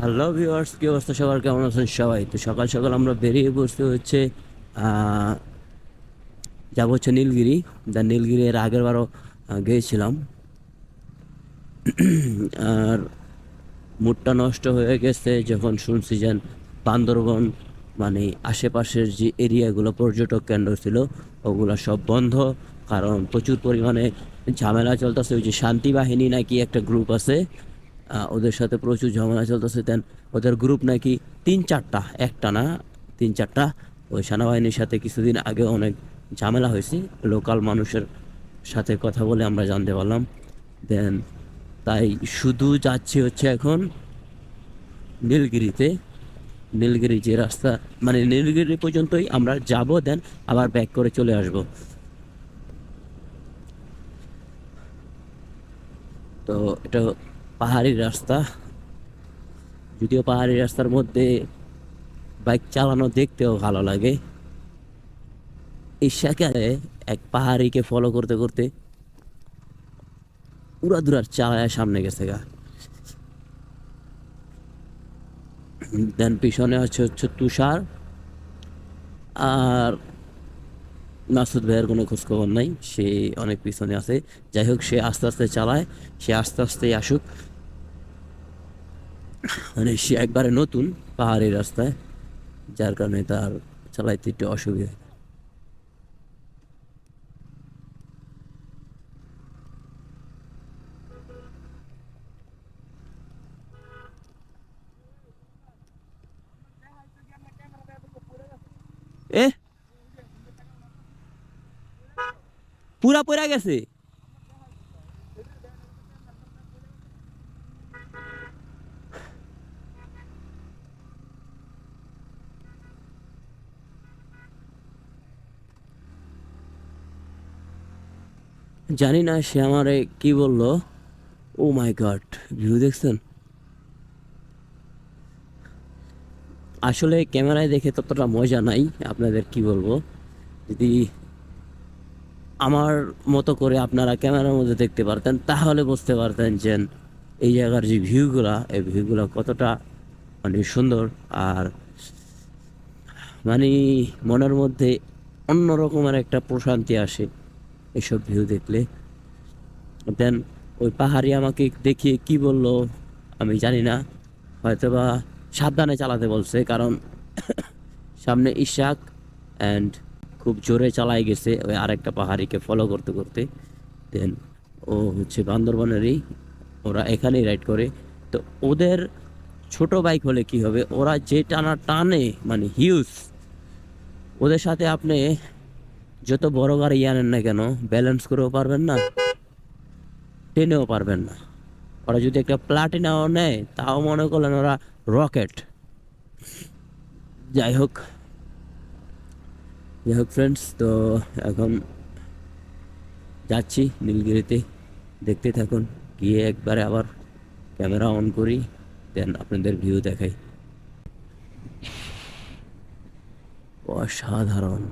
Hello viewers কি অবস্থা? সবার কেমন আছেন সবাই? তো সকাল সকাল আমরা বেরিয়ে বসতে হচ্ছে যাব হচ্ছে নীলগিরি। দা নীলগিরি এর আগের বারও গিয়েছিলাম। আর মুডটা নষ্ট হয়ে গেছে যখন শুনছি যে বান্দরবন মানে আশেপাশের যে এরিয়াগুলো পর্যটক কেন্দ্র ছিল, ওগুলো সব বন্ধ। কারণ প্রচুর পরিমাণে ঝামেলা চলতেছে, ওই যে শান্তি বাহিনী নাকি একটা গ্রুপ আছে ওদের সাথে প্রচুর ঝামেলা চলতেছে। দেন ওদের গ্রুপ নাকি তিন চারটা, একটা না, তিন চারটা। ওই সেনাবাহিনীর সাথে কিছুদিন আগে অনেক ঝামেলা হয়েছে। লোকাল মানুষের সাথে কথা বলে আমরা জানতে পারলাম। দেন তাই শুধু যাচ্ছি হচ্ছে এখন নীলগিরিতে। নীলগিরি যে রাস্তা মানে নীলগিরি পর্যন্তই আমরা যাব দেন আবার ব্যাক করে চলে আসব। তো এটা পাহাড়ি রাস্তা। যদিও পাহাড়ি রাস্তার মধ্যে বাইক চালানো দেখতেও ভালো লাগে। এই সেখানে এক পাহাড়িকে ফলো করতে করতে উড়া দুরার চালায় সামনে গেছে গা। দেন পিছনে হচ্ছে হচ্ছে তুষার। আর মাসুদ ভাইয়ের কোনো খোঁজখবর নাই, সে অনেক পিছনে আছে। যাই হোক, সে আস্তে আস্তে চালায়, সে আস্তে আস্তেই আসুক। মানে সে একবারে নতুন পাহাড়ি রাস্তায়, যার কারণে তার চালাইতে একটু অসুবিধা এ পুরা পড়া গেছে। জানি না সে আমারে কি বলল। ও মাই গড, ভিউ দেখছেন? আসলে ক্যামেরায় দেখে ততটা মজা নাই, আপনাদের কি বলব? যদি আমার মতো করে আপনারা ক্যামেরার মধ্যে দেখতে পারতেন, তাহলে বুঝতে পারতেন যে এই জায়গার যে ভিউগুলা এই ভিউগুলা কতটা মানে সুন্দর। আর মানে মনের মধ্যে অন্য রকমের একটা প্রশান্তি আসে এসব ভিউ দেখলে। দেন ওই পাহাড়ি আমাকে দেখিয়ে কি বলল আমি জানি না, হয়তোবা সাবধানে চালাতে বলছে, কারণ সামনে ইশাক অ্যান্ড খুব জোরে চালাই গেছে ওই আরেকটা পাহাড়িকে ফলো করতে করতে। দেন ও হচ্ছে বান্দরবনেরই, ওরা এখানেই রাইড করে। তো ওদের ছোট বাইক হলে কি হবে? ওরা যে টানা টানে মানে হিউজ ওদের সাথে আপনি যত বড় গাড়ি আনেন না কেন ব্যালেন্স করেও পারবেন না, টেনেও পারবেন না। ওরা যদি একটা প্লাটিনাও নেয়, তাও মনে করলেন ওরা রকেট যাই হোক যাই হোক ফ্রেন্ডস তো এখন যাচ্ছি নীলগিরিতে। দেখতে থাকুন, গিয়ে একবারে আবার ক্যামেরা অন করি দেন আপনাদের ভিউ দেখাই। অসাধারণ।